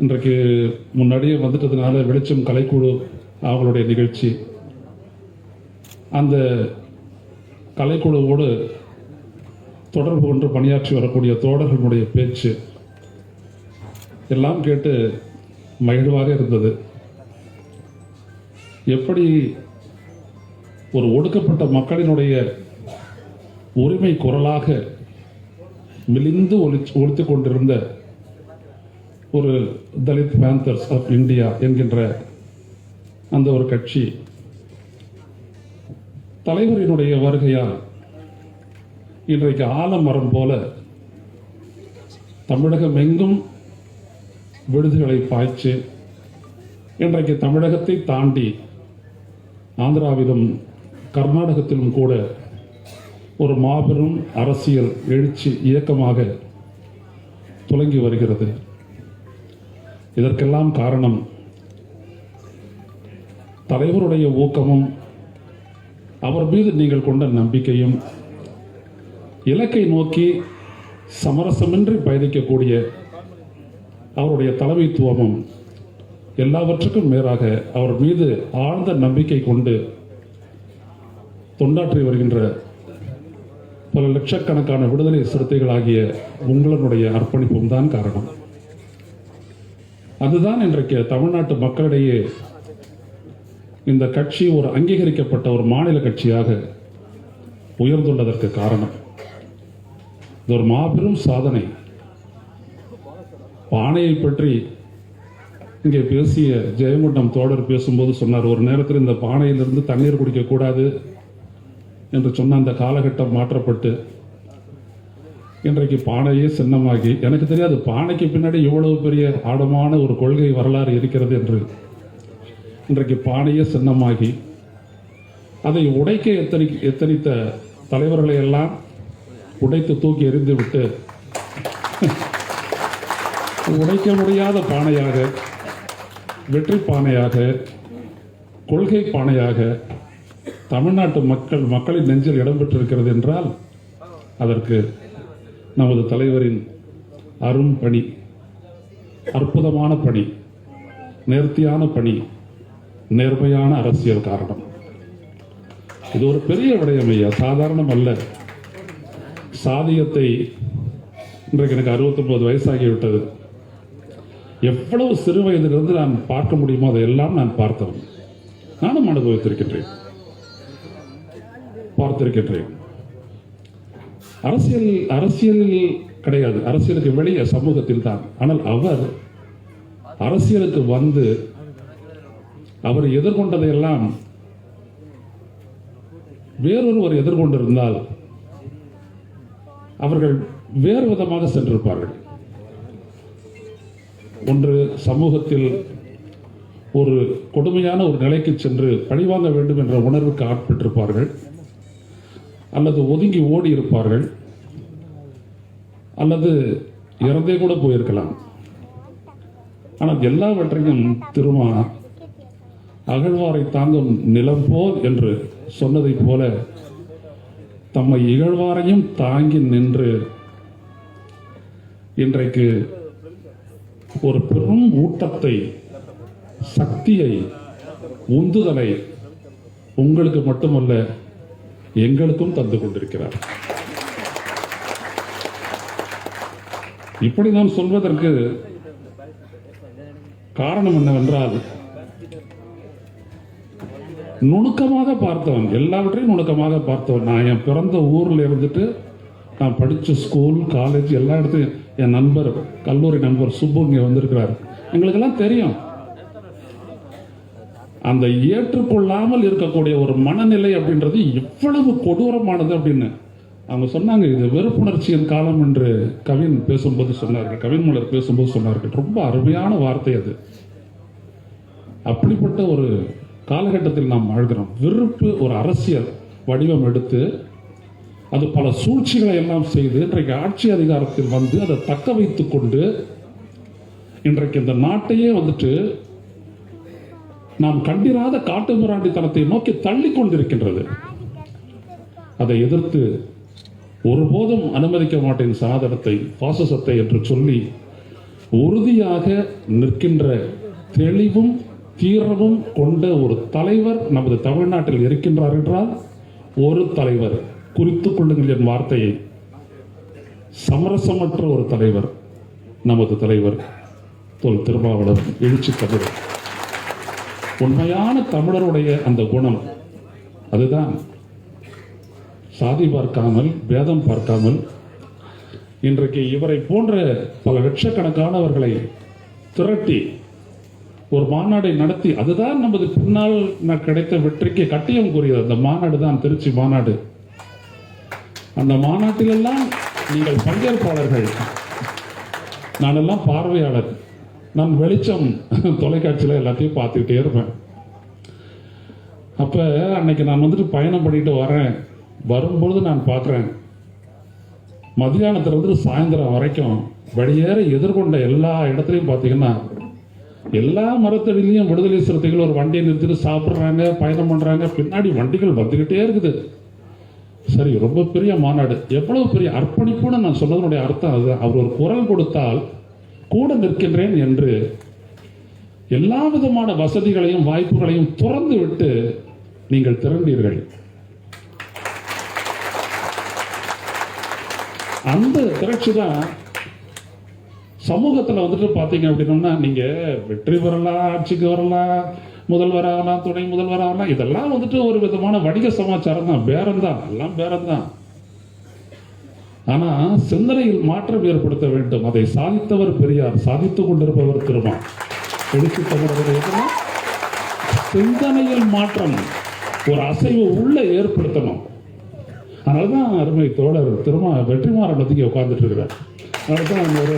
இன்றைக்கு முன்னாடியே வந்துட்டதுனால வெளிச்சம் கலைக்குழு அவங்களுடைய நிகழ்ச்சி. அந்த கலைக்குழுவோடு தொடர்பு கொண்டு பணியாற்றி வரக்கூடிய தோழர்களுடைய பேச்சு எல்லாம் கேட்டு மகிழ்வாக இருந்தது. எப்படி ஒரு ஒடுக்கப்பட்ட மக்களினுடைய உரிமை குரலாக மெலிந்து ஒலி ஒழித்து கொண்டிருந்த ஒரு தலித் பேந்தர்ஸ் ஆஃப் இந்தியா என்கின்ற அந்த ஒரு கட்சி தலைவரினுடைய வருகையால் இன்றைக்கு ஆலமரம் போல தமிழகம் எங்கும் விடுதிகளை பாய்ச்சி இன்றைக்கு தமிழகத்தை தாண்டி ஆந்திராவிலும் கர்நாடகத்திலும் கூட ஒரு மாபெரும் அரசியல் எழுச்சி இயக்கமாக துலங்கி வருகிறது. இதற்கெல்லாம் காரணம் தலைவருடைய ஊக்கமும் அவர் மீது நீங்கள் கொண்ட நம்பிக்கையும் இலக்கை நோக்கி சமரசமின்றி பயணிக்கக்கூடிய அவருடைய தலைமைத்துவமும் எல்லாவற்றுக்கும் மேலாக அவர் மீது ஆழ்ந்த நம்பிக்கை கொண்டு தொண்டாற்றி வருகின்ற பல லட்சக்கணக்கான விடுதலை சிறுத்தைகளாகிய உங்களுடைய அர்ப்பணிப்பும் தான் காரணம். அதுதான் இன்றைக்கு தமிழ்நாட்டு மக்களிடையே இந்த கட்சி ஒரு அங்கீகரிக்கப்பட்ட ஒரு மாநில கட்சியாக உயர்ந்துள்ளதற்கு காரணம். இது ஒரு மாபெரும் சாதனை. பானையை பற்றி இங்கே பேசிய ஜெயங்கொண்டம் தோழர் பேசும்போது சொன்னார் ஒரு நேரத்தில் இந்த பானையிலிருந்து தண்ணீர் குடிக்கக்கூடாது என்று சொன்ன அந்த காலகட்டம் மாற்றப்பட்டு இன்றைக்கு பானையே சின்னமாகி எனக்கு தெரியாது பானைக்கு பின்னாடி இவ்வளவு பெரிய ஆழமான ஒரு கொள்கை வரலாறு இருக்கிறது என்று. இன்றைக்கு பானையே சின்னமாகி அதை உடைக்க எத்தனை எத்தனித்த தலைவர்களை எல்லாம் உடைத்து தூக்கி எறிந்து விட்டு உடைக்க முடியாத பானையாக வெற்றி பானையாக கொள்கை பானையாக தமிழ்நாட்டு மக்கள் மக்களின் நெஞ்சில் இடம்பெற்றிருக்கிறது என்றால் அதற்கு நமது தலைவரின் அரும் பணி அற்புதமான பணி நேர்த்தியான பணி நேர்மையான அரசியல் காரணம். இது ஒரு பெரிய விடயம் ஐயா சாதாரணம் அல்ல. சாதியத்தை இன்றைக்கு எனக்கு 69 வயசாகிவிட்டது. எவ்வளவு சிறு வயதிலிருந்து நான் பார்க்க முடியுமோ அதையெல்லாம் நான் பார்த்தவன். நானும் அனுபவித்திருக்கின்றேன். பார்த்திருக்கின்றேன். அரசியல் அரசியலில் கிடையாது. அரசியலுக்கு வெளியே சமூகத்தில் தான். ஆனால் அவர் அரசியலுக்கு வந்து அவர் எதிர்கொண்டதையெல்லாம் வேறொருவர் எதிர்கொண்டிருந்தால் அவர்கள் வேறு விதமாக சென்றிருப்பார்கள். ஒன்று சமூகத்தில் ஒரு கொடுமையான ஒரு நிலைக்கு சென்று பழிவாங்க வேண்டும் என்ற உணர்வுக்கு ஆட்பட்டிருப்பார்கள். அல்லது ஒதுங்கி ஓடி இருப்பார்கள் அல்லது இறந்தே கூட போயிருக்கலாம். ஆனால் எல்லாவற்றையும் திருமா அகழ்வாரை தாங்கும் நிலம் போல் என்று சொன்னதைப் போல தம்மை இகழ்வாரையும் தாங்கி நின்று இன்றைக்கு ஒரு பெரும் ஊட்டத்தை சக்தியை உந்துதலை உங்களுக்கு மட்டுமல்ல எங்களுக்கும் தந்து கொண்டிருக்கிறார். இப்படி நான் சொல்வதற்கு காரணம் என்னவென்றால் நுணுக்கமாக பார்த்தவன் எல்லாவற்றையும் நுணுக்கமாக பார்த்தவன். நான் என் பிறந்த ஊரில் இருந்துட்டு நான் படித்த ஸ்கூல் காலேஜ் எல்லா இடத்தையும் என் நண்பர் கல்லூரி நண்பர் சுப்பு இங்கே வந்திருக்கிறார். எங்களுக்கெல்லாம் தெரியும். அந்த ஏற்றுக்கொள்ளாமல் இருக்கக்கூடிய ஒரு மனநிலை அப்படின்றது எவ்வளவு கொடூரமானது அப்படின்னு. அவங்க சொன்னாங்க இது வெறுப்புணர்ச்சியின் காலம் என்று கவின் பேசும்போது சொன்னார்கள். கவின் மலர் பேசும்போது சொன்னார்கள். ரொம்ப அருமையான வார்த்தை அது. அப்படிப்பட்ட ஒரு காலகட்டத்தில் நாம் வாழ்கிறோம். வெறுப்பு ஒரு அரசியல் வடிவம் எடுத்து அது பல சூழ்ச்சிகளை எல்லாம் செய்து இன்றைக்கு ஆட்சி அதிகாரத்தில் வந்து அதை தக்க வைத்து கொண்டு இன்றைக்கு இந்த நாட்டையே வந்துட்டு நாம் கண்டிராத காட்டு மிராண்டித்தனத்தை நோக்கி தள்ளி கொண்டிருக்கின்றது. அதை எதிர்த்து ஒருபோதும் அனுமதிக்க மாட்டேன் சாதனத்தை பாசசத்தை என்று சொல்லி உறுதியாக நிற்கின்ற தெளிவும் தீரமும் கொண்ட ஒரு தலைவர் நமது தமிழ்நாட்டில் இருக்கின்றார் என்றால் ஒரு தலைவர். குறித்துக் கொள்ளுங்கள் என் வார்த்தையை. சமரசமற்ற ஒரு தலைவர் நமது தலைவர் தொல் திருமாவளர் எழுச்சி தமிழர் உண்மையான தமிழருடைய அந்த குணம் அதுதான். சாதி பார்க்காமல் பேதம் பார்க்காமல் இன்றைக்கு இவரை போன்ற பல லட்சக்கணக்கானவர்களை திரட்டி ஒரு மாநாடை நடத்தி அதுதான் நமது பின்னால் கிடைத்த வெற்றிக்கு கட்டியம் கூறியது. அந்த மாநாடு தான் திருச்சி மாநாடு. அந்த மாநாட்டிலெல்லாம் நீங்கள் பங்கேற்பாளர்கள். நானெல்லாம் பார்வையாளர். நான் வெளிச்சம் தொலைக்காட்சியில் எல்லாத்தையும் பார்த்துக்கிட்டே இருப்பேன். அப்போ அன்னைக்கு நான் வந்துட்டு பயணம் பண்ணிட்டு வரேன். வரும்பொழுது நான் பார்க்குறேன் மதியானத்துலேருந்து சாயந்தரம் வரைக்கும் வெளியேற எதிர்கொண்ட எல்லா இடத்துலையும் பார்த்தீங்கன்னா எல்லா மரத்தடியிலையும் விடுதலை சிறுத்தைகள் ஒரு வண்டியை நிறுத்திட்டு சாப்பிட்றாங்க பயணம் பண்ணுறாங்க பின்னாடி வண்டிகள் வந்துக்கிட்டே இருக்குது. சரி ரொம்ப பெரிய மாநாடு எவ்வளவு பெரிய அர்ப்பணிப்புன்னு நான் சொன்னதனுடைய அர்த்தம் அது. அவர் ஒரு குரல் கொடுத்தால் கூட நிற்கின்றேன் என்று எல்லா விதமான வசதிகளையும் வாய்ப்புகளையும் துறந்து விட்டு நீங்கள் திரண்டீர்கள். அந்த திரட்சி தான் சமூகத்தில் வந்துட்டு பார்த்தீங்க அப்படின்னா நீங்க வெற்றி பெறலாம் ஆட்சிக்கு வரலாம் முதல்வர் ஆகலாம் துணை முதல்வர் ஆகலாம் இதெல்லாம் வந்துட்டு ஒரு விதமான வணிக சமாச்சாரம் தான். பேரம் தான். எல்லாம் பேரம் தான். ஆனா சிந்தனையில் மாற்றம் ஏற்படுத்த வேண்டும். அதை சாதித்தவர் பெரியார் சாதித்துக் கொண்டிருப்பவர் திருமா. எழுச்சி சிந்தனையில் மாற்றம் ஒரு அசைவு உள்ள ஏற்படுத்தணும். அதனாலதான் அருமை தோழர் திருமா வெற்றிமாறன் வந்து இங்கே உட்கார்ந்துட்டு இருக்கிறார் அதனாலதான் அந்த ஒரு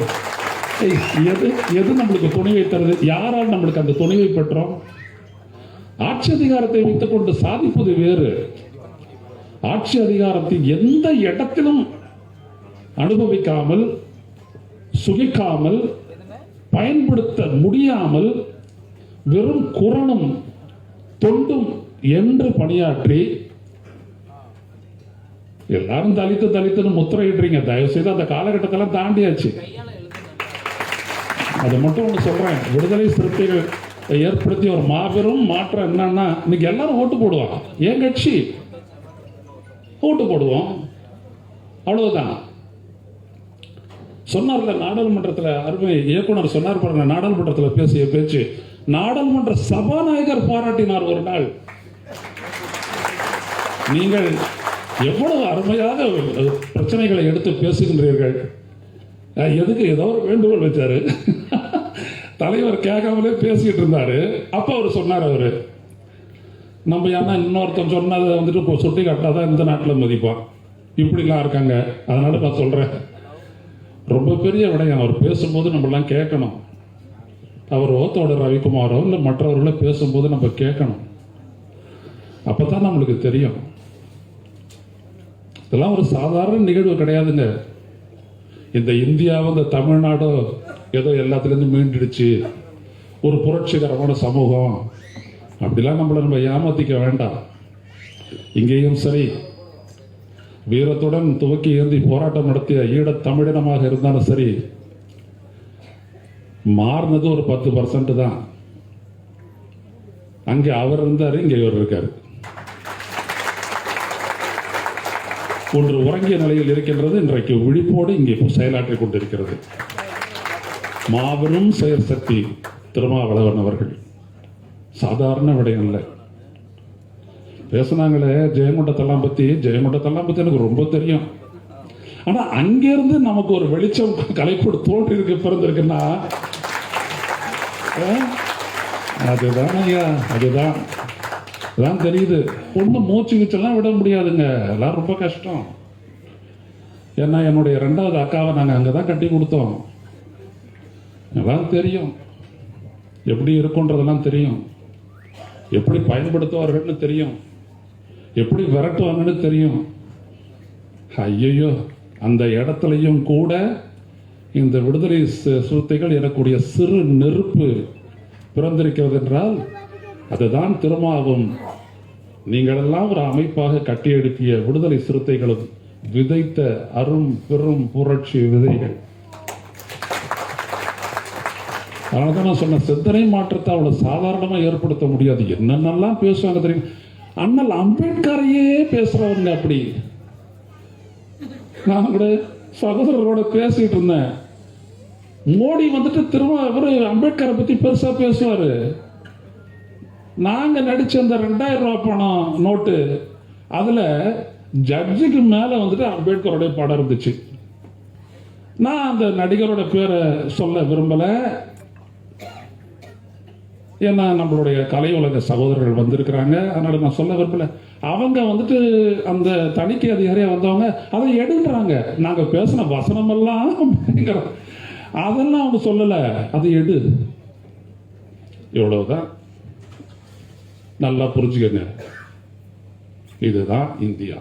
எது எது நம்மளுக்கு துணிவை தருது? யாரால் நம்மளுக்கு அந்த துணிவை பெற்றோம்? ஆட்சி அதிகாரத்தை வைத்துக் கொண்டு சாதிப்பது வேறு. ஆட்சி அதிகாரத்தை எந்த இடத்திலும் அனுபவிக்காமல் சுகிக்காமல் பயன்படுத்த முடியாமல் வெறும் குரணும் தொண்டும் என்று பணியாற்றி எல்லாரும் தலித்து தலித்துன்னு முத்திரையிடுறீங்க. தயவு செய்து அந்த காலகட்டத்தெல்லாம் தாண்டியாச்சு. அதை மட்டும் ஒன்று சொல்றேன். விடுதலை சிறுத்தைகள் ஏற்படுத்திய ஒரு மாபெரும் மாற்றம் என்னன்னா இன்னைக்கு எல்லாரும் ஓட்டு போடுவாங்க. ஏன் கட்சி ஓட்டு போடுவோம். அவ்வளவுதான். சொன்னார்ல நாடாளுமன்றத்தில் அருமை இயக்குனர் சொன்னார் பாருங்க நாடாளுமன்றத்தில் பேசிய பேச்சு. நாடாளுமன்ற சபாநாயகர் பாராட்டினார் ஒரு நாள். நீங்கள் எவ்வளவு அருமையாக பிரச்சனைகளை எடுத்து பேசுகின்றீர்கள். எதுக்கு ஏதோ ஒரு வேண்டுகோள் வச்சாரு தலைவர் கேட்காமலே பேசிக்கிட்டு இருந்தாரு. அப்போ அவர் சொன்னார் அவர் நம்ம ஏன்னா இன்னொருத்தன் சொன்னதை வந்துட்டு இப்போ சுட்டி காட்டினாதான் இந்த நாட்டில் மதிப்பான் இப்படிலாம் இருக்காங்க. அதனால நான் சொல்கிறேன் ரொம்ப பெரிய விடயம். அவர் பேசும்போது நம்மளாம் கேட்கணும். அவர் ஓத்தோட ரவிக்குமாரோ இல்லை மற்றவர்களோ பேசும்போது நம்ம கேட்கணும். அப்போ தான் நம்மளுக்கு தெரியும். இதெல்லாம் ஒரு சாதாரண நிகழ்வு கிடையாதுங்க. இந்த இந்தியாவோ இந்த தமிழ்நாடோ ஏதோ எல்லாத்துலேருந்து மீண்டுடுச்சு. ஒரு புரட்சிகரமான சமூகம். அப்படிலாம் நம்மளை நம்ம ஏமாத்திக்க வேண்டாம். இங்கேயும் சரி. வீரத்துடன் துவக்கி ஏந்தி போராட்டம் நடத்திய ஈழத் தமிழினமாக இருந்தாலும் சரி மாறினது ஒரு பத்து பர்சன்ட் தான். அங்கே அவர் இருந்தார் இங்கே இவர் இருக்காரு. ஒன்று உறங்கிய நிலையில் இருக்கின்றது. இன்றைக்கு விழிப்போடு இங்கே செயலாற்றிக் கொண்டிருக்கிறது. மாபெரும் செயல் சக்தி திருமாவளவன் அவர்கள். சாதாரண விடயம் இல்லை பேசுனாங்களே ஜெயங்கொண்டத்தெல்லாம் பத்தி. ஜெயங்கொண்டத்தெல்லாம் பத்தி எனக்கு ரொம்ப தெரியும். ஆனா அங்கிருந்து நமக்கு ஒரு வெளிச்சம் கலைப்போடு தோன்றி இருக்கு பிறந்திருக்குன்னா அதுதான் ஐயா அதுதான். எல்லாம் தெரியுது. பொண்ணு மூச்சு வச்செல்லாம் விட முடியாதுங்க. எல்லாம் ரொம்ப கஷ்டம். ஏன்னா என்னுடைய ரெண்டாவது அக்காவை நாங்கள் அங்கே தான் கட்டி கொடுத்தோம். எல்லாம் தெரியும். எப்படி இருக்குன்றதெல்லாம் தெரியும். எப்படி பயன்படுத்துவார்கள்னு தெரியும். எப்படி விரட்டுவாங்கன்னு தெரியும். ஐயையோ அந்த இடத்துலையும் கூட இந்த விடுதலை சிறுத்தைகள் எனக்குடைய சிறு நெருப்பு பிறந்திருக்கிறது என்றால் அதுதான் திருமாவும் நீங்களெல்லாம் ஒரு அமைப்பாக கட்டியெழுப்பிய விடுதலை சிறுத்தைகளும் விதைத்த அரும் பெரும் புரட்சி விதைகள். அதனால தான் நான் சொன்னேன் சிந்தனை மாற்றத்தை அவ்வளோ சாதாரணமாக ஏற்படுத்த முடியாது. என்னென்னலாம் பேசுவாங்க தெரியும்? அண்ணல் அம்பேத்கரையே பேசுறவங்க அப்படி. நான் கூட சகோதரரோட பேசிட்டு இருந்தேன். மோடி வந்துட்டு திரும்ப அவரு அம்பேத்கரை பத்தி பெருசா பேசுவாரு. நாங்கள் நடிச்ச அந்த ரெண்டாயிரம் ரூபா பணம் நோட்டு அதில் ஜட்ஜுக்கு மேலே வந்துட்டு அம்பேத்கருடைய படம் இருந்துச்சு. நான் அந்த நடிகரோட பேரை சொல்ல விரும்பலை. ஏன்னா நம்மளுடைய கலை உலக சகோதரர்கள் வந்திருக்கிறாங்க. அதனால் நான் சொல்ல விரும்பல. அவங்க வந்துட்டு அந்த தணிக்கை அதிகாரியாக வந்தவங்க அதை எடுன்றாங்க நாங்கள் பேசின வசனமெல்லாம் பயங்கர அதெல்லாம் அவங்க சொல்லலை. அது எடு. இவ்வளோதான் நல்லா புரிஞ்சுக்கங்க. இதுதான் இந்தியா.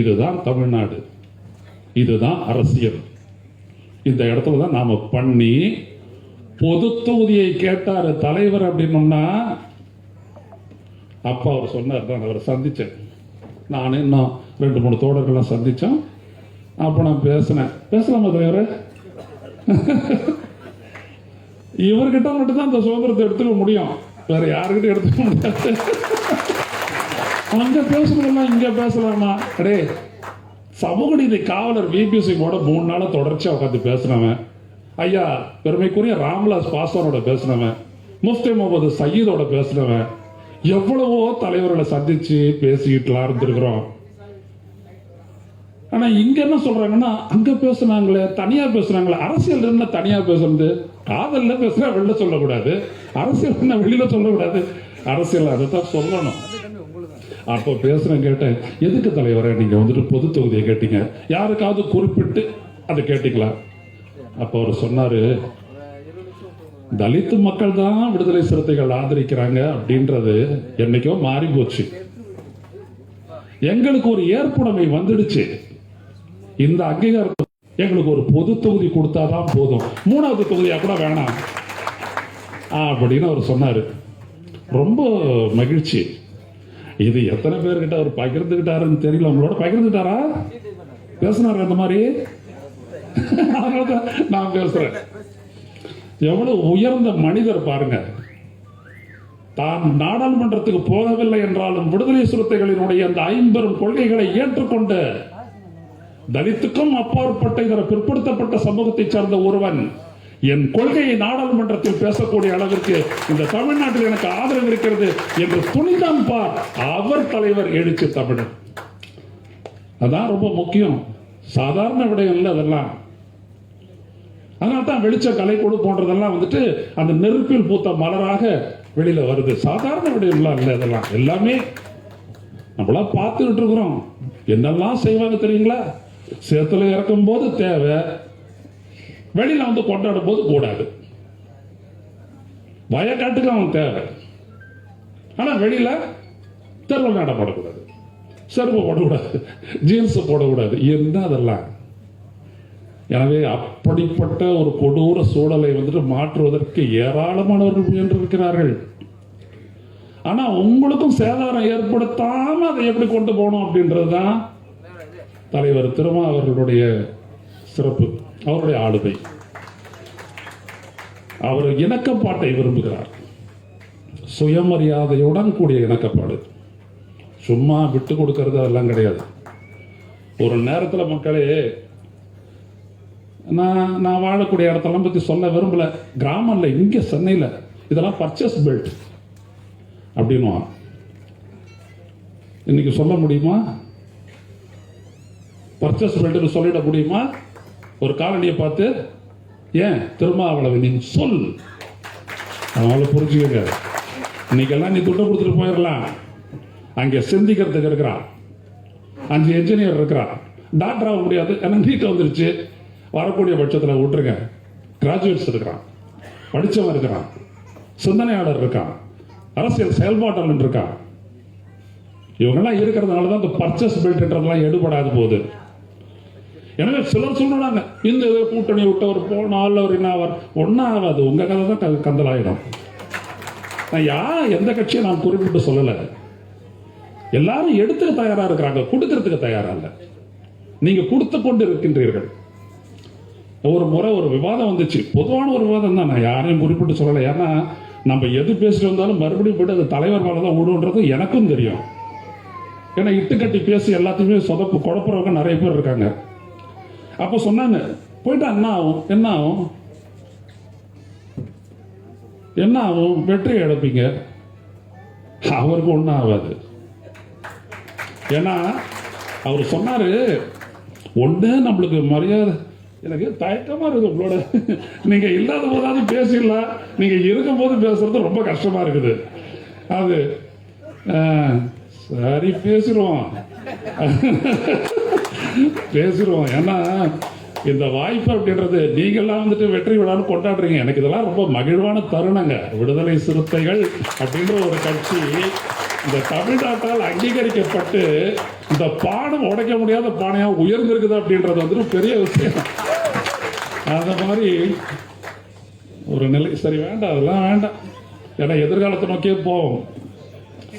இதுதான் தமிழ்நாடு. இதுதான் அரசியல். இந்த இடத்துல தான் நாம பண்ணி பொது தொகுதியை கேட்டாரு தலைவர் அப்படின்னோம்னா அப்பா அவர் சொன்னார் நான் அவரை சந்திச்சேன். நான் இன்னும் ரெண்டு மூணு தோழர்கள்லாம் சந்திச்சோம். அப்போ நான் பேசினேன். பேசலாமா தலைவர்? இவர்கிட்ட மட்டும்தான் அந்த சுதந்திரத்தை எடுத்துக்க முடியும். வேற யாருக்கிட்டையும் எடுத்துக்க முடியாது. அங்க பேசுறதெல்லாம் இங்க பேசலாமா? அடே சமூக நீதி காவலர் விபிசி கூட மூணு நாளா தொடர்ச்சியா உட்காந்து பேசினவன். ஐயா பெருமைக்குரிய ராம்விலாஸ் பாஸ்வானோட பேசினவன். முஃப்தி முகமது சயீதோட பேசினவன். எவ்வளவோ தலைவர்களை சந்திச்சு பேசிக்கிட்டுலாம் இருந்திருக்கிறோம். ஆனா இங்க என்ன சொல்றாங்கன்னா அங்க பேசுனாங்களே தனியா பேசுனாங்களே அரசியல் என்ன தனியா பேசுறது? காதல்ல பேசுனா வெளில சொல்லக்கூடாது. அரசியல் என்ன வெளியில சொல்லக்கூடாது? அரசியல் அதை தான் சொல்லணும். அப்போ பேசுறேன் கேட்டேன் எதுக்கு தலைவரை நீங்க வந்துட்டு பொது தொகுதியை கேட்டீங்க? யாருக்காவது குறிப்பிட்டு அதை கேட்டீங்களா? அப்போ அவர் சொன்னாரு தலித்து மக்கள் தான் விடுதலை சிறுத்தைகள் ஆதரிக்கிறாங்க அப்படின்றது என்னைக்கோ மாறி போச்சு. எங்களுக்கு ஒரு ஏற்புடைமை வந்துடுச்சு. இந்த அங்கீகாரத்தை எங்களுக்கு ஒரு பொது தொகுதி கொடுத்தாதான் போதும். மூணாவது தொகுதியா கூட வேணாம். அப்படின்னு அவர் சொன்னாரு. ரொம்ப மகிழ்ச்சி. இது எத்தனை பேர்கிட்ட அவர் பகிர்ந்துகிட்டாருன்னு தெரியல. உங்களோட பகிர்ந்துட்டாரா பேசினாரு அந்த மாதிரி? அதனாலதான் நான் பேசுறேன். எவ்வளவு உயர்ந்த மனிதர் பாருங்க. தான் நாடாளுமன்றத்துக்கு போகவில்லை என்றாலும் விடுதலை சிறுத்தைகளினுடைய அந்த ஐம்பெரும் கொள்கைகளை ஏற்றுக்கொண்டு தலித்துக்கும் அப்பாற்பட்ட இதர பிற்படுத்தப்பட்ட சமூகத்தை சார்ந்த ஒருவன். என் கொள்கையை நாடாளுமன்றத்தில் பேசக்கூடிய அளவிற்கு இந்த தமிழ்நாட்டில் எனக்கு ஆதரவு இருக்கிறது என்று துணிதான் பார் அவர் தலைவர் எழுச்சி தமிழன் அதான் ரொம்ப முக்கியம். சாதாரண விடயம் இல்லை அதெல்லாம். அதனால தான் வெளிச்ச கலைக்கூடு போன்றதெல்லாம் வந்துட்டு அந்த நெருப்பில் பூத்த மலராக வெளியில வருது. சாதாரண விடயம்லாம் இல்லை அதெல்லாம். எல்லாமே நம்மளா பார்த்துக்கிட்டு இருக்கிறோம். என்னெல்லாம் செய்வாங்க தெரியுங்களா? சேத்துல இறக்கும் போது தேவை. வெளியில வந்து கொண்டாடும் போது கூடாது வயக்காட்டுக்கு அவன் தேவை. ஆனா வெளியில தெருவில் நடப்படக்கூடாது செருப்பு போடக்கூடாது. ஜீன்ஸ் போடக்கூடாது. என்ன அதெல்லாம்? எனவே அப்படிப்பட்ட ஒரு கொடூர சூழலை வந்துட்டு மாற்றுவதற்கு ஏராளமானவர்கள் முயன்றிருக்கிறார்கள். ஆனா உங்களுக்கும் சேதாரம் ஏற்படுத்தாம அதை எப்படி கொண்டு போகணும் அப்படின்றதுதான் தலைவர் திருமா அவர்களுடைய சிறப்பு அவருடைய ஆளுமை. அவர் இணக்கப்பாட்டை விரும்புகிறார். சுயமரியாதையுடன் கூடிய இணக்கப்பாடு. சும்மா விட்டு கொடுக்கறது அதெல்லாம் கிடையாது. ஒரு நேரத்தில் மக்களே நான் நான் வாழக்கூடிய இடத்தெல்லாம் பற்றி சொல்ல விரும்பல. கிராமம்ல இங்கே சென்னையில் இதெல்லாம் பர்ச்சேஸ் பெல்ட் அப்படின்னுவான். இன்னைக்கு சொல்ல முடியுமா? பர்ச்சேஸ் பெல்ட்னு சொல்லிட முடியுமா? ஒரு காலனியை பார்த்து ஏன் திருமாவளவனின் சொல். அவங்கள புரிஞ்சுக்கங்க. இன்னைக்கெல்லாம் நீ துட்டை கொடுத்துட்டு போயிடலாம். அங்கே சிந்திக்கிறதுக்கு இருக்கிறான். அஞ்சு என்ஜினியர் இருக்கிறான். டாக்டர் ஆக முடியாது. ஏன்னா நீட்டை வந்துருச்சு. வரக்கூடிய பட்சத்தில் விட்டுருங்க. கிராஜுவேட்ஸ் இருக்கிறான். படித்தவன் இருக்கிறான். சிந்தனையாளர் இருக்கான். அரசியல் செயல்பாட்டாளன் இருக்கான். இவங்கெல்லாம் இருக்கிறதுனால தான் இந்த பர்ச்சேஸ் பில்ட்ன்றதெல்லாம் எடுபடாது போகுது. எனவே சிலர் சொல்றாங்க இந்த கூட்டணி விட்டவர் போனால் அவர் என்ன ஆவார்? ஒன்றா ஆகாது. உங்கள் கதை தான் க- கந்தலாயிடும். நான் யார் எந்த கட்சியை நான் குறிப்பிட்டு சொல்லலை. எல்லாரும் எடுத்துக்க தயாராக இருக்கிறாங்க கொடுக்கறதுக்கு தயாராக இல்லை. நீங்கள் கொடுத்து கொண்டு இருக்கின்றீர்கள் ஒரு முறை ஒரு விவாதம் வந்துச்சு. பொதுவான ஒரு விவாதம் தான். நான் யாரையும் குறிப்பிட்டு சொல்லலை. ஏன்னா நம்ம எது பேசிட்டு வந்தாலும் மறுபடியும் போயிட்டு அது தலைவர் மேலே தான் விடுன்றது எனக்கும் தெரியும். ஏன்னா இட்டுக்கட்டி பேசி எல்லாத்தையுமே சொதப்பு குழப்புறவங்க நிறைய பேர் இருக்காங்க. அப்போ சொன்னாங்க போயிட்டா என்ன ஆகும் என்ன ஆகும் என்ன ஆகும் வெற்றி இழப்பீங்க அவருக்கு ஒன்றும் ஆகாது ஏன்னா அவர் சொன்னாரு ஒன்று நம்மளுக்கு மரியாதை எனக்கு தயக்கமாக இருக்குது உங்களோட நீங்கள் இல்லாத போதாவது பேசிடலாம் நீங்கள் இருக்கும் போது பேசுறது ரொம்ப கஷ்டமா இருக்குது அது சரி பேசிடுவோம் பேசிடுவோம் ஏன்னா இந்த வாய்ப்பு அப்படின்றது நீங்கள்லாம் வந்துட்டு வெற்றி விழான்னு கொண்டாடுறீங்க. எனக்கு இதெல்லாம் ரொம்ப மகிழ்வான தருணங்க. விடுதலை சிறுத்தைகள் அப்படின்ற ஒரு கட்சி இந்த தமிழ்நாட்டால் அங்கீகரிக்கப்பட்டு இந்த பாடம் உடைக்க முடியாத பானையாக உயர்ந்திருக்குது அப்படின்றது வந்துட்டு பெரிய விஷயம். அந்த மாதிரி ஒரு நிலை. சரி வேண்டாம். அதெல்லாம் வேண்டாம். ஏன்னா எதிர்காலத்தை நோக்கியே போவோம்.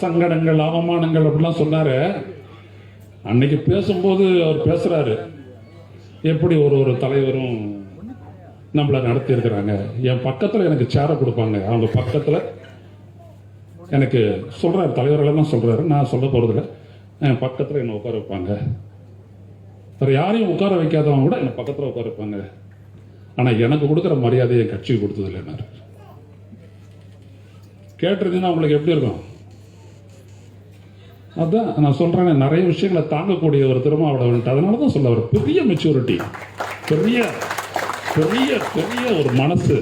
சங்கடங்கள் அவமானங்கள் அப்படிலாம் சொன்னார். அன்னைக்கு பேசும்போது அவர் பேசுறாரு. எப்படி ஒரு ஒரு தலைவரும் நம்மளை நடத்தி இருக்கிறாங்க என் பக்கத்தில் எனக்கு சேரை கொடுப்பாங்க. அவங்க பக்கத்தில் எனக்கு சொல்றாரு. தலைவர்களெல்லாம் சொல்கிறாரு நான் சொல்ல போகிறதில்ல என் பக்கத்தில் என்னை உட்கார வைப்பாங்க. வேற யாரையும் உட்கார வைக்காதவங்க கூட என்னை பக்கத்தில் உட்கார வைப்பாங்க. ஆனால் எனக்கு கொடுக்குற மரியாதையை கட்சிக்கு கொடுத்தது இல்லைன்னாரு கேட்டிருந்தீங்கன்னா உங்களுக்கு எப்படி இருக்கும்? அதான் நான் சொல்கிறேன் நிறைய விஷயங்களை தாங்கக்கூடிய ஒரு திருமாவளவன் அதனால தான் சொல்ல வர பெரிய மெச்சூரிட்டி பெரிய பெரிய பெரிய ஒரு மனசு.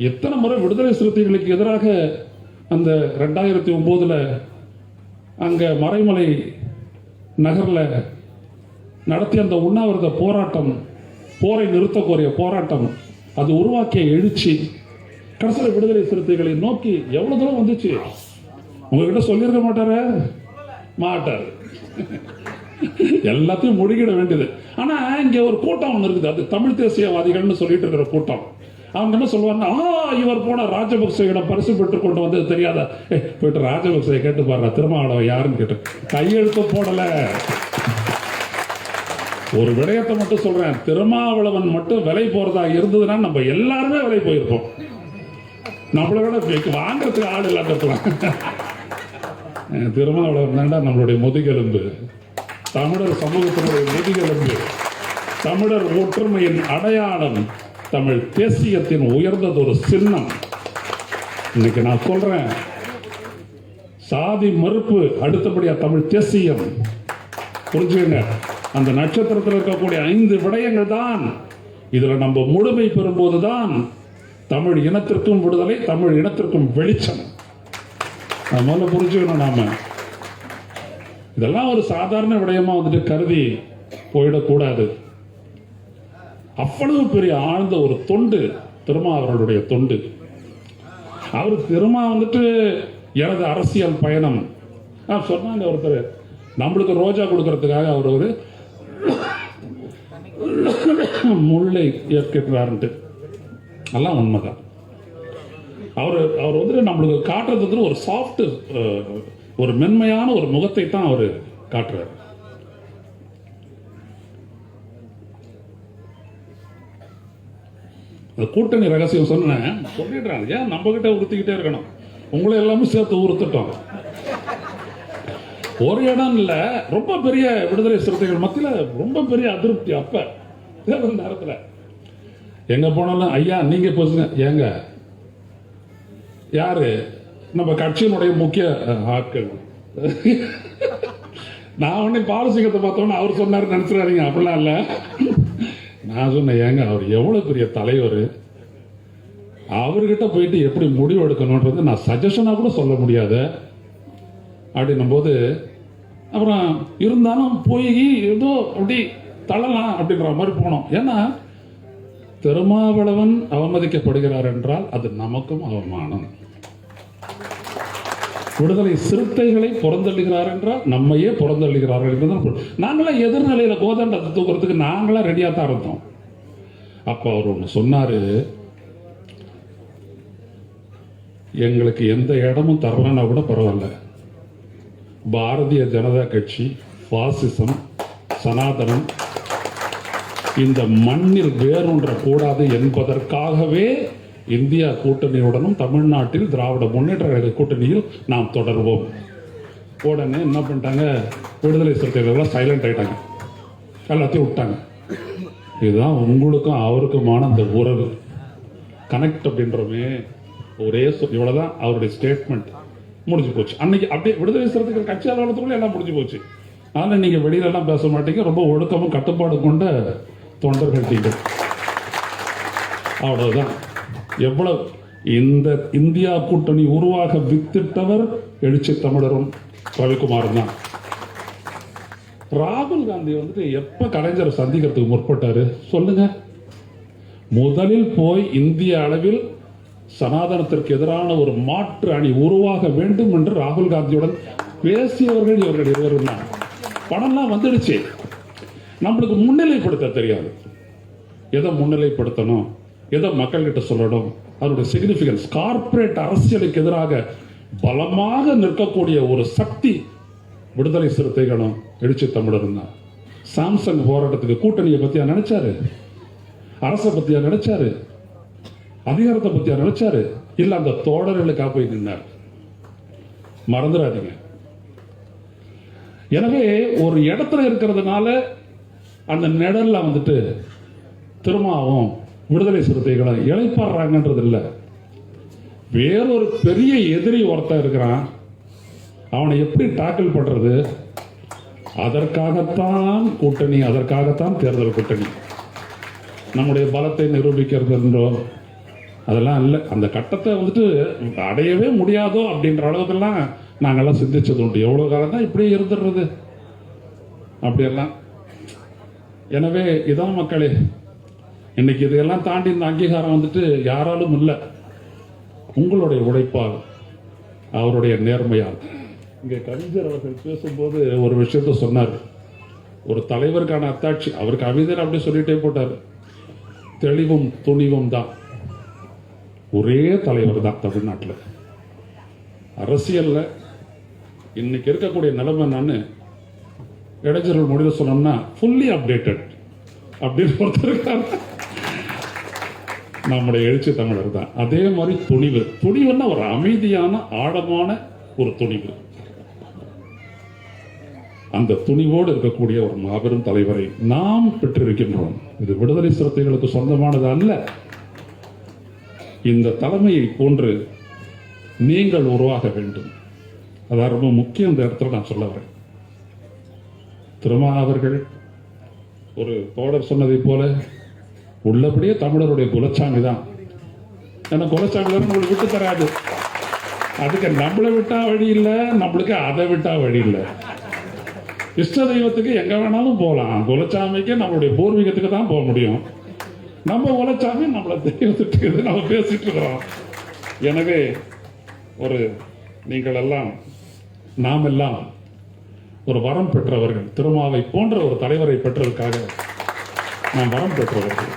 எத்தனை முறை விடுதலை சிறுத்தைகளுக்கு எதிராக அந்த ரெண்டாயிரத்தி ஒம்போதில் அங்கே மறைமலை நகரில் நடத்திய அந்த உண்ணாவிரத போராட்டம் போரை நிறுத்த கோரிய போராட்டம் அது உருவாக்கிய எழுச்சி கடைசியில் விடுதலை சிறுத்தைகளை நோக்கி எவ்வளோ தூரம் வந்துச்சு? உங்ககிட்ட சொல்லியிருக்க மாட்டாரு? மாட்டாரு. எல்லாத்தையும் முடிக்கிட வேண்டியது. ஆனா இங்க ஒரு கூட்டம் ஒன்று இருக்குது. அது தமிழ் தேசியவாதிகள்னு சொல்லிட்டு இருக்கிற கூட்டம். அவங்க என்ன சொல்லுவாங்க ஆ இவர் போன ராஜபக்சேயிடம் பரிசு பெற்று கொண்டு வந்தது தெரியாத? ஏ போயிட்டு ராஜபக்சே கேட்டு பாரு திருமாவளவன் யாருன்னு கேட்டு. கையெழுத்து போடல. ஒரு விடயத்தை மட்டும் சொல்றேன். திருமாவளவன் மட்டும் விலை போறதா இருந்ததுன்னா நம்ம எல்லாருமே விலை போயிருப்போம். நம்மளை விட வி- ஆள் இல்லாட்டிருக்கலாம் இருக்கலாம் திருமாவளவன் தாண்டா நம்மளுடைய முதுகெலும்பு. தமிழர் சமூகத்தினுடைய முதுகெலும்பு. தமிழர் ஒற்றுமையின் அடையாளம் தமிழ் தேசியத்தின் உயர்ந்ததொரு சின்னம். இன்னைக்கு நான் சொல்றேன் சாதி மறுப்பு அடுத்தபடியா தமிழ் தேசியம். புரிஞ்சுக்கங்க அந்த நட்சத்திரத்தில் இருக்கக்கூடிய ஐந்து விடயங்கள் தான். இதுல நம்ம முழுமை பெறும்போது தான் தமிழ் இனத்திற்கும் விடுதலை தமிழ் இனத்திற்கும் வெளிச்சம். அது முதல்ல புரிஞ்சுக்கணும் நாம. இதெல்லாம் ஒரு சாதாரண விடயமா வந்துட்டு கருதி போயிடக்கூடாது. அவ்வளவு பெரிய ஆழ்ந்த ஒரு தொண்டு திருமா அவர்களுடைய தொண்டு. அவர் திருமா வந்துட்டு எனது அரசியல் பயணம். சொன்னாங்க ஒருத்தர். நம்மளுக்கு ரோஜா கொடுக்கறதுக்காக அவர் ஒரு முல்லை ஏற்கிறாருன்ட்டு எல்லாம் உண்மைதான். அவர் அவர் வந்துட்டு நம்மளுக்கு காட்டுறது வந்து ஒரு சாஃப்ட் ஒரு மென்மையான ஒரு முகத்தை தான் அவர் காட்டுறாரு. அந்த கூட்டணி ரகசியம் சொன்னேன். சொல்லிடுறாங்க. ஏன் நம்ம கிட்ட உறுத்திக்கிட்டே இருக்கணும்? உங்களை எல்லாமே சேர்த்து உறுத்துட்டோம். ஒரு இடம் இல்ல ரொம்ப பெரிய விடுதலை சிறுத்தைகள் மத்தியில் ரொம்ப பெரிய அதிருப்தி அப்ப. தேர்தல் நேரத்தில். எங்க போனாலும் ஐயா நீங்க போச்சுங்க ஏங்க யாரு? நம்ம கட்சியினுடைய முக்கிய ஆட்கள். நான் உடனே பாலசிங்கத்தை பார்த்தோன்னே அவர் சொன்னாரு நினைச்சிடாதீங்க. அப்படிலாம் இல்ல. நான் சொன்னேன் ஏங்க அவர் எவ்வளவு பெரிய தலைவர்? அவர்கிட்ட போயிட்டு எப்படி முடிவு எடுக்கணுன்றது நான் சஜஷனா கூட சொல்ல முடியாது. அப்படின்னும் போது அப்புறம் இருந்தாலும் போய் ஏதோ அப்படி தள்ளலாம் அப்படின்ற மாதிரி போனோம். ஏன்னா திருமாவளவன் அவமதிக்கப்படுகிறார் என்றால் அது நமக்கும் அவமானம். விடுதலை சிறுத்தைகளை புறந்தள்ளுகிறார் என்றால் நம்மையே புறந்தள்ளுகிறார்கள் என்றுதான் நாங்களாம் எதிர்நிலையில் கோதண்டத்தை தூக்குறதுக்கு நாங்களாம் ரெடியாக தான் இருந்தோம். அப்போ அவர் ஒண்ணு சொன்னாரு எங்களுக்கு எந்த இடமும் தரலன்னா கூட பரவாயில்ல. பாரதிய ஜனதா கட்சி பாசிசம் சனாதனம் இந்த மண்ணில் வேரூன்ற கூடாது என்பதற்காகவே இந்தியா கூட்டணியுடனும் தமிழ்நாட்டில் திராவிட முன்னேற்ற கழக கூட்டணியில் நாம் தொடர்வோம். உடனே என்ன பண்ணிட்டாங்க? விடுதலை சிறுத்தைகள் சைலண்ட் ஆகிட்டாங்க எல்லாத்தையும் விட்டாங்க. இதுதான் உங்களுக்கும் அவருக்குமான அந்த உறவு. கனெக்ட் அப்படின்றமே ஒரே சொல் இவ்வளவுதான் அவருடைய ஸ்டேட்மெண்ட் முடிஞ்சு போச்சு. அன்னைக்கு அப்படியே விடுதலை சிறுத்தைகள் கட்சி அலுவலகத்துக்குள்ளே எல்லாம் முடிஞ்சு போச்சு. அதனால் நீங்கள் வெளியிலலாம் பேச மாட்டீங்க. ரொம்ப ஒழுக்கமும் கட்டுப்பாடு கொண்ட தொண்டர்கள் நீங்கள். அவ்வளோதான் எவ்வளவு? இந்த இந்தியா கூட்டணி உருவாக வித்திட்டவர் எழுச்சி தமிழரும் ரவிக்குமாரும் தான். ராகுல் காந்தி வந்துட்டு எப்ப கலைஞரை சந்திக்கிறதுக்கு முற்பட்டாரு? சொல்லுங்க. முதலில் போய் இந்திய அளவில் சனாதனத்திற்கு எதிரான ஒரு மாற்று அணி உருவாக வேண்டும் என்று ராகுல் காந்தியுடன் பேசியவர்கள் இவர்கள் இருவரும் தான். பணம்லாம் வந்துடுச்சு. நம்மளுக்கு முன்னிலைப்படுத்த தெரியாது. எதை முன்னிலைப்படுத்தணும்? எதை மக்கள்கிட்ட சொல்லணும்? அதனுடைய சிக்னிஃபிகன்ஸ் கார்ப்பரேட் அரசியலுக்கு எதிராக பலமாக நிற்கக்கூடிய ஒரு சக்தி விடுதலை சிறுத்தைகளும் எழுச்சி தமிழரும் தான். சாம்சங் போராட்டத்துக்கு கூட்டணியை பற்றியா நினைச்சாரு? அரசை பற்றியா நினைச்சாரு? அதிகாரத்தை பற்றியா நினைச்சாரு? இல்லை அந்த தோழர்களுக்காக போய் நின்னார்? மறந்துடாதீங்க எனவே ஒரு இடத்துல இருக்கிறதுனால அந்த நிழல்ல வந்துட்டு திருமாவும் விடுதலை சிறுத்தைகளும் இழைப்பாடுறாங்கன்றது இல்லை வேறொரு பெரிய எதிரி ஒருத்தன் இருக்கிறான். அவனை எப்படி டாக்கிள் பண்றது? அதற்காகத்தான் கூட்டணி அதற்காகத்தான் தேர்தல் கூட்டணி. நம்முடைய பலத்தை நிரூபிக்கிறது என்றோ அதெல்லாம் இல்லை. அந்த கட்டத்தை வந்துட்டு அடையவே முடியாதோ அப்படின்ற அளவுக்கெல்லாம் நாங்கள்லாம் சிந்திச்சது உண்டு. எவ்வளோ காலம் தான் இப்படியே இருந்துடுறது? அப்படியெல்லாம். எனவே இதான் மக்களே இன்னைக்கு இதையெல்லாம் தாண்டி இந்த அங்கீகாரம் வந்துட்டு யாராலும் இல்லை. உங்களுடைய உழைப்பால் அவருடைய நேர்மையால். இங்கே கவிஞர் அவர்கள் பேசும்போது ஒரு விஷயத்த சொன்னார். ஒரு தலைவருக்கான அத்தாட்சி அவர் கவிஞர் அப்படி சொல்லிட்டே போட்டார். தெளிவும் துணிவும் தான். ஒரே தலைவர் தான் தமிழ்நாட்டில். அரசியல்ல இன்னைக்கு இருக்கக்கூடிய நிலைமை நான் இடைஞ்சர்கள் மொழியில் சொன்னோம்னா ஃபுல்லி அப்டேட்டட் அப்படின்னு ஒருத்தர் இருக்காரு நம்முடைய எழுச்சி தமிழர் தான். அதே மாதிரி துணிவு. துணிவுன்னா ஒரு அமைதியான ஆழமான ஒரு துணிவு. அந்த துணிவோடு இருக்கக்கூடிய ஒரு மாபெரும் தலைவரை நாம் பெற்றிருக்கின்றோம். இது விடுதலை சிறுத்தைகளுக்கு சொந்தமானது அல்ல. இந்த தலைமையை போன்று நீங்கள் உருவாக வேண்டும். அதான் ரொம்ப முக்கியம் இந்த இடத்துல நான் சொல்ல வரேன். திருமாவர்கள் ஒரு தோழர் சொன்னதை போல உள்ளபடியே தமிழருடைய குலச்சாமி தான். ஏன்னா குலச்சாமி தான் நம்மளுக்கு விட்டு தராது. அதுக்கு நம்மளை விட்டா வழி இல்லை நம்மளுக்கு அதை விட்டா வழி இல்லை. இஷ்ட தெய்வத்துக்கு எங்க வேணாலும் போகலாம் குலச்சாமிக்கு நம்மளுடைய பூர்வீகத்துக்கு தான் போக முடியும். நம்ம குலச்சாமி நம்மளை தெய்வத்துக்கு இது நம்ம பேசிட்டு இருக்கிறோம். எனவே ஒரு நீங்கள் எல்லாம் நாம் எல்லாம் ஒரு வரம் பெற்றவர்கள் திருமாவை போன்ற ஒரு தலைவரை பெற்றதற்காக நான் வரம் பெற்றவர்கள்.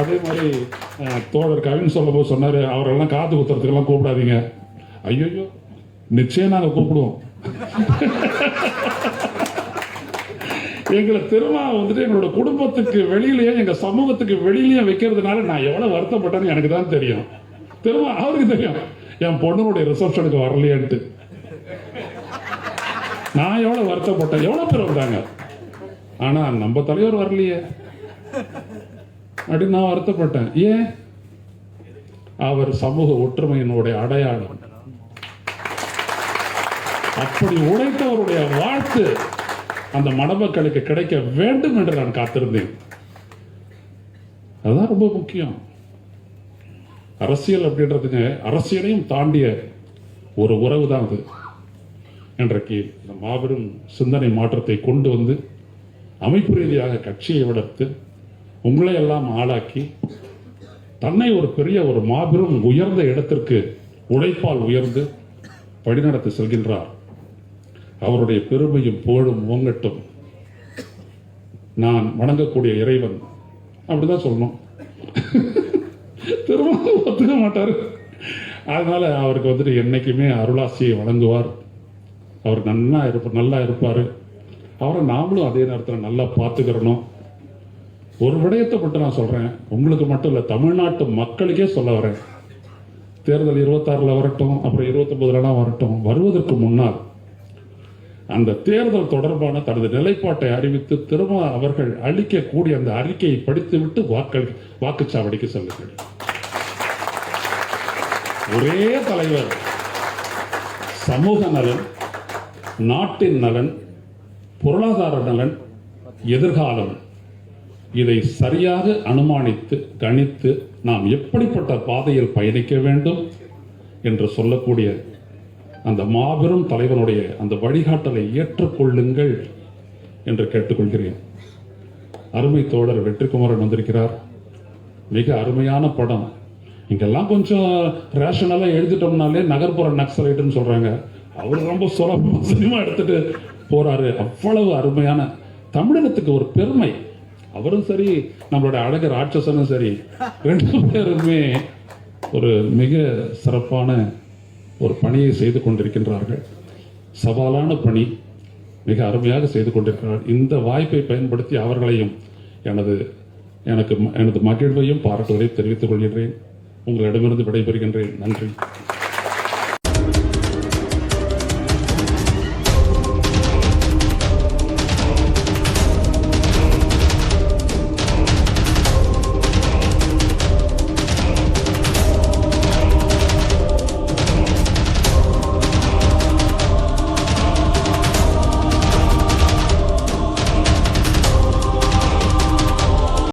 அதே மாதிரி தோழர் கவின் சொல்லும்போது சொன்னார் அவரெல்லாம் காது குத்துறதுக்கெல்லாம் கூப்பிடாதீங்க. ஐயோ நிச்சயம் நாங்கள் கூப்பிடுவோம். எங்களை திருமா வந்துட்டு எங்களோட குடும்பத்துக்கு வெளியிலேயே எங்கள் சமூகத்துக்கு வெளியிலேயே வைக்கிறதுனால நான் எவ்வளோ வருத்தப்பட்டேன்னு எனக்கு தான் தெரியும். திருமா அவருக்கு தெரியும் என் பொண்ணுடைய ரிசப்ஷனுக்கு வரலையேன்ட்டு. நான் எவ்வளவு வருத்தப்பட்டேன்? எவ்வளோ பேர் வந்தாங்க? ஆனா நம்ம தலைவர் வரலையே. அப்படின்னு நான் வருத்தப்பட்டேன். ஏன்? அவர் சமூக ஒற்றுமையினுடைய அடையாளம். அப்படி உழைத்தவருடைய வாழ்த்து அந்த மணமக்களுக்கு கிடைக்க வேண்டும் என்று நான் காத்திருந்தேன். அதுதான் ரொம்ப முக்கியம். அரசியல் அப்படின்றதுங்க அரசியலையும் தாண்டிய ஒரு உறவு தான் அது. இன்றைக்கு இந்த மாபெரும் சிந்தனை மாற்றத்தை கொண்டு வந்து அமைப்பு ரீதியாக கட்சியை வளர்த்து உங்களை எல்லாம் ஆளாக்கி தன்னை ஒரு பெரிய ஒரு மாபெரும் உயர்ந்த இடத்திற்கு உழைப்பால் உயர்ந்து வழிநடத்தி செல்கின்றார். அவருடைய பெருமையும் புகழும் ஓங்கட்டும் நான் வணங்கக்கூடிய இறைவன். அப்படிதான் சொல்லணும். திரும்ப ஒத்துக்க மாட்டாரு. அதனால அவருக்கு வந்துட்டு என்னைக்குமே அருளாசியை வழங்குவார். அவர் நல்லா இருப்ப நல்லா இருப்பார். அவரை நாமளும் அதே நேரத்தில் நல்லா பார்த்துக்கிறணும். ஒரு விடயத்தை மட்டும் நான் சொல்கிறேன் உங்களுக்கு மட்டும் இல்லை தமிழ்நாட்டு மக்களுக்கே சொல்ல வரேன். தேர்தல் இருபத்தாறுல வரட்டும் அப்புறம் இருபத்தொன்பதுலாம் வரட்டும் வருவதற்கு முன்னால் அந்த தேர்தல் தொடர்பான தனது நிலைப்பாட்டை அறிவித்து திரும்ப அவர்கள் அளிக்கக்கூடிய அந்த அறிக்கையை படித்துவிட்டு வாக்கள் வாக்குச்சாவடிக்கு செல்லுங்கள். ஒரே தலைவர் சமூக நலன் நாட்டின் நலன் பொருளாதார நலன் எதிர்காலம். இதை சரியாக அனுமானித்து கணித்து நாம் எப்படிப்பட்ட பாதையில் பயணிக்க வேண்டும் என்று சொல்லக்கூடிய அந்த மாபெரும் தலைவனுடைய அந்த வழிகாட்டலை ஏற்றுக்கொள்ளுங்கள் என்று கேட்டுக்கொள்கிறேன். அருமை தோழர் வெற்றிக்குமாரன் வந்திருக்கிறார். மிக அருமையான படம். இங்கெல்லாம் கொஞ்சம் ரேஷனலாக எழுதிட்டோம்னாலே நகர்ப்புற நக்சலைட்டுன்னு சொல்கிறாங்க அவர் ரொம்ப சுலபமாக சினிமா எடுத்துட்டு போறாரு. அவ்வளவு அருமையான தமிழகத்துக்கு ஒரு பெருமை. அவரும் சரி நம்மளுடைய அழகு ராட்சசனும் சரி ரெண்டு பேருமே ஒரு மிக சிறப்பான ஒரு பணியை செய்து கொண்டிருக்கின்றார்கள். சவாலான பணி மிக அருமையாக செய்து கொண்டிருக்கிறார். இந்த வாய்ப்பை பயன்படுத்தி அவர்களையும் எனது எனக்கு எனது மகிழ்வையும் பாராட்டுவதை தெரிவித்துக் கொள்கின்றேன். உங்களிடமிருந்து விடைபெறுகின்றேன். நன்றி.